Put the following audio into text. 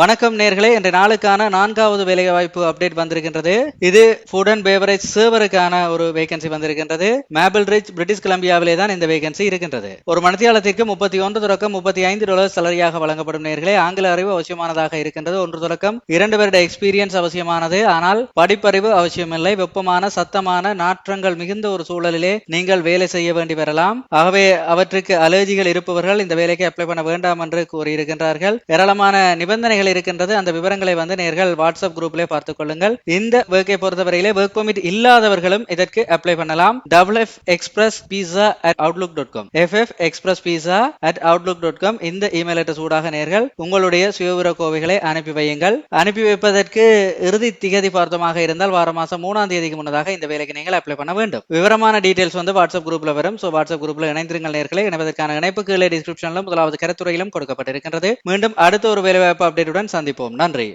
வணக்கம் நேர்களே இன்றைய நாளுக்கான நான்காவது வேலைவாய்ப்பு அப்டேட் வந்திருக்கின்றது. இது ஃபுட் அண்ட் பேவரேஜ் சர்வருக்கான ஒரு வேகன்சி வந்திருக்கின்றது. மேபிள் ரிச் பிரிட்டிஷ் கொலம்பியாவிலே தான் இந்த வேகன்சி இருக்கின்றது. ஒரு மணித்தியாலத்திற்கு முப்பத்தி ஒன்று தொடக்கம் முப்பத்தி ஐந்து டாலர் சலரியாக வழங்கப்படும் நேர்களே ஆங்கில அறிவு அவசியமானதாக இருக்கின்றது. ஒன்று தொடக்கம் இரண்டு வருட எக்ஸ்பீரியன்ஸ் அவசியமானது. ஆனால் படிப்பறிவு அவசியமில்லை. வெப்பமான சத்தமான நாற்றங்கள் மிகுந்த ஒரு சூழலிலே நீங்கள் வேலை செய்ய வேண்டி வரலாம். ஆகவே அவற்றுக்கு அலர்ஜிகள் இருப்பவர்கள் இந்த வேலைக்கு அப்ளை பண்ண வேண்டாம் என்று கூறியிருக்கின்றார்கள். ஏராளமான நிபந்தனைகள் இருக்கின்றது. அந்த விவரங்களை வந்து நேர்கள் வாட்ஸ்அப் குரூப்ல பார்த்துக் கொள்ளுங்கள். இந்த ஒர்க்கை பொறுத்தவரையிலே ஒர்க் பர்மிட் இல்லாதவர்களும் இதற்கு அப்ளை பண்ணலாம். Double F express visa at outlook dot com F F express visa at outlook dot com இந்த இமெயில் அட்ரஸ் ஊடாக நேர்கள் உங்களுடைய சுயவிவர கோவைகளை அனுப்பி வையுங்கள். அனுப்பி வைப்பதற்கு இறுதி திகதி பார்த்தமாக இருந்தால் வார மாசம் மூணாம் தேதிக்கு முன்னதாக இந்த வேலைக்கு நீங்கள் அப்ளை பண்ண வேண்டும். விவரமான டீடைல்ஸ் வந்து வாட்ஸ்அப் குரூப்ல வரும். ஸோ வாட்ஸ்அப் குரூப்ல இணைந்திருங்கள் நேர்களை. இணைவதற்கான இணைப்பு கீழே டிஸ்கிரிப்ஷனிலும் முதலாவது கருத்துறையிலும் கொடுக்கப்பட்டிருக்கின்றது. மீண்டும் அடுத்த ஒரு வேலைவாய்ப்பு அப்டேட் அப்டேட்டுடன் சந்திப்போம். நன்றி.